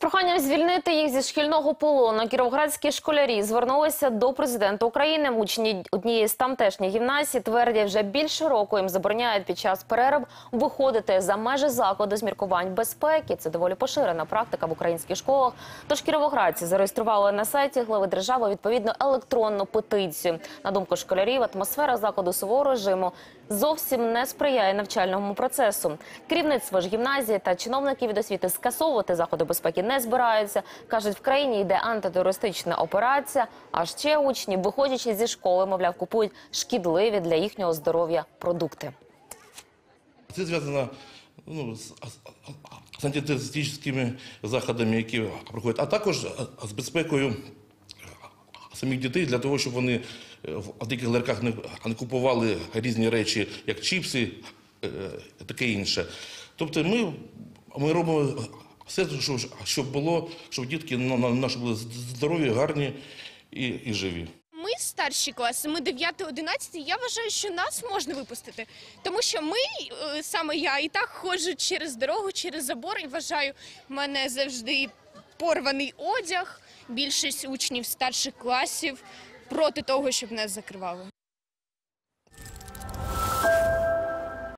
проханням звільнити їх зі шкільного полону кіровоградські школярі звернулися до президента України. Учні однієї з тамтешніх гімназій твердять, вже більше року їм забороняють під час перерв виходити за межі закладу з міркувань безпеки. Це доволі поширена практика в українських школах. Тож кіровоградці зареєстрували на сайті глави держави відповідну електронну петицію. На думку школярів, атмосфера закладу суворого режиму зовсім не сприяє навчальному процесу. Керівництво ж гімназії та чиновники від освіти скасовувати заходи безпеки не збираються. кажуть, в країні йде антитерористична операція. А ще учні, виходячи зі школи, мовляв, купують шкідливі для їхнього здоров'я продукти. Це зв'язано ну, з, з антитерористичними заходами, які проходять, а також з безпекою самих дітей для того, щоб вони в деяких ларьках не, не купували різні речі, як чіпси, е, таке інше. Тобто ми, ми робимо все, що- щоб було, щоб дітки на- на- наші були здорові, гарні і, і живі. Ми старші класи, ми 9-11, я вважаю, що нас можна випустити. Тому що ми, е, саме я, і так ходжу через дорогу, через забор, і вважаю, в мене завжди порваний одяг. Більшість учнів старших класів проти того, щоб нас закривали.